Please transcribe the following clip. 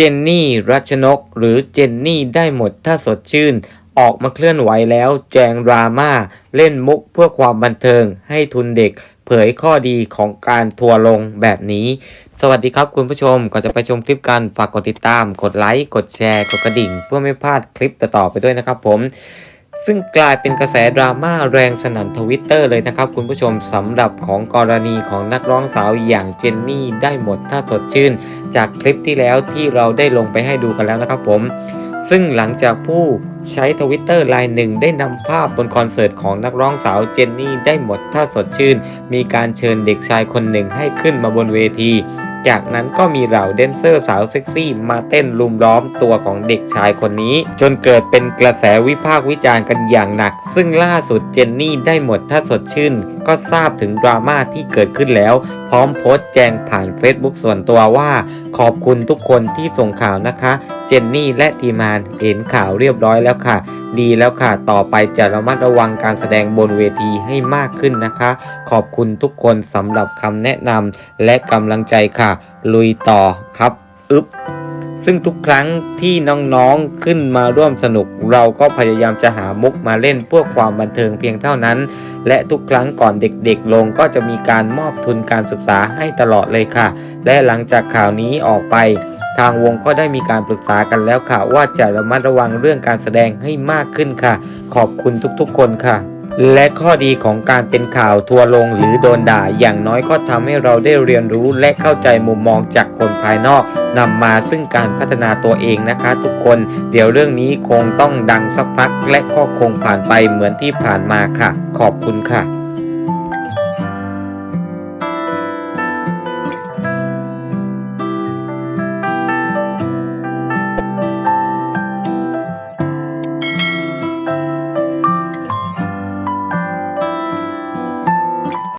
เจนนี่รัชนก หรือเจนนี่ได้หมดถ้าสดชื่น ออกมาเคลื่อนไหวแล้วแจงดราม่า เล่นมุกเพื่อความบันเทิง ให้ทุนเด็ก เผยข้อดีของการทัวร์ลงแบบนี้ สวัสดีครับคุณผู้ชม ก่อนจะไปชมคลิปกัน ฝากกดติดตาม กดไลค์ กดแชร์ กดกระดิ่ง เพื่อไม่พลาดคลิปต่อๆไปด้วยนะครับผม ซึ่งกลายเป็นกระแสดราม่าแรงสนั่นทวิตเตอร์เลยนะครับ คุณผู้ชมสำหรับของกรณีของนักร้องสาวอย่างเจนนี่ได้หมดถ้าสดชื่น จากคลิปที่แล้วที่เราได้ลงไปให้ดูกันแล้วนะครับผม ซึ่งหลังจากผู้ใช้ทวิตเตอร์รายหนึ่งได้นำภาพบนคอนเสิร์ตของนักร้องสาวเจนนี่ได้หมดถ้าสดชื่น มีการเชิญเด็กชายคนหนึ่งให้ขึ้นมาบนเวทีจากนั้นก็มีเหล่าแดนเซอร์สาวเซ็กซี่มาเต้นลุมล้อมตัวของเด็กชายคนนี้ จนเกิดเป็นกระแสวิพากษ์วิจารณ์กันอย่างหนัก ซึ่งล่าสุดเจนนี่ได้หมดถ้าสดชื่น ก็ทราบถึงดราม่าที่เกิดขึ้นแล้ว พร้อมโพสต์แจงผ่าน Facebook ส่วนตัวว่า ขอบคุณทุกคนที่ส่งข่าวนะคะ เจนนี่และทีมงานเห็นข่าวเรียบร้อยแล้วค่ะ ดีแล้วค่ะ ต่อไปจะระมัดระวังการแสดงบนเวทีให้มากขึ้นนะคะ ขอบคุณทุกคนสำหรับคำแนะนำและกำลังใจค่ะลุยต่อครับอึ๊บซึ่งทุกครั้งที่น้องๆขึ้นมาร่วมสนุก เราก็พยายามจะหามุกมาเล่นเพื่อความบันเทิงเพียงเท่านั้น และทุกครั้งก่อนเด็กๆลงก็จะมีการมอบทุนการศึกษาให้ตลอดเลยค่ะ และหลังจากข่าวนี้ออกไป ทางวงก็ได้มีการปรึกษากันแล้วค่ะ ว่าจะระมัดระวังเรื่องการแสดงให้มากขึ้นค่ะ ขอบคุณทุกๆ คนค่ะ และข้อดีของการเป็นข่าวทัวร์ลงหรือโดนด่าอย่างน้อยก็ทำให้เราได้เรียนรู้และเข้าใจมุมมองจากคนภายนอกนำมาซึ่งการพัฒนาตัวเองนะคะ ทุกคน เดี๋ยวเรื่องนี้คงต้องดังสักพัก และก็คงผ่านไปเหมือนที่ผ่านมาค่ะ ขอบคุณค่ะ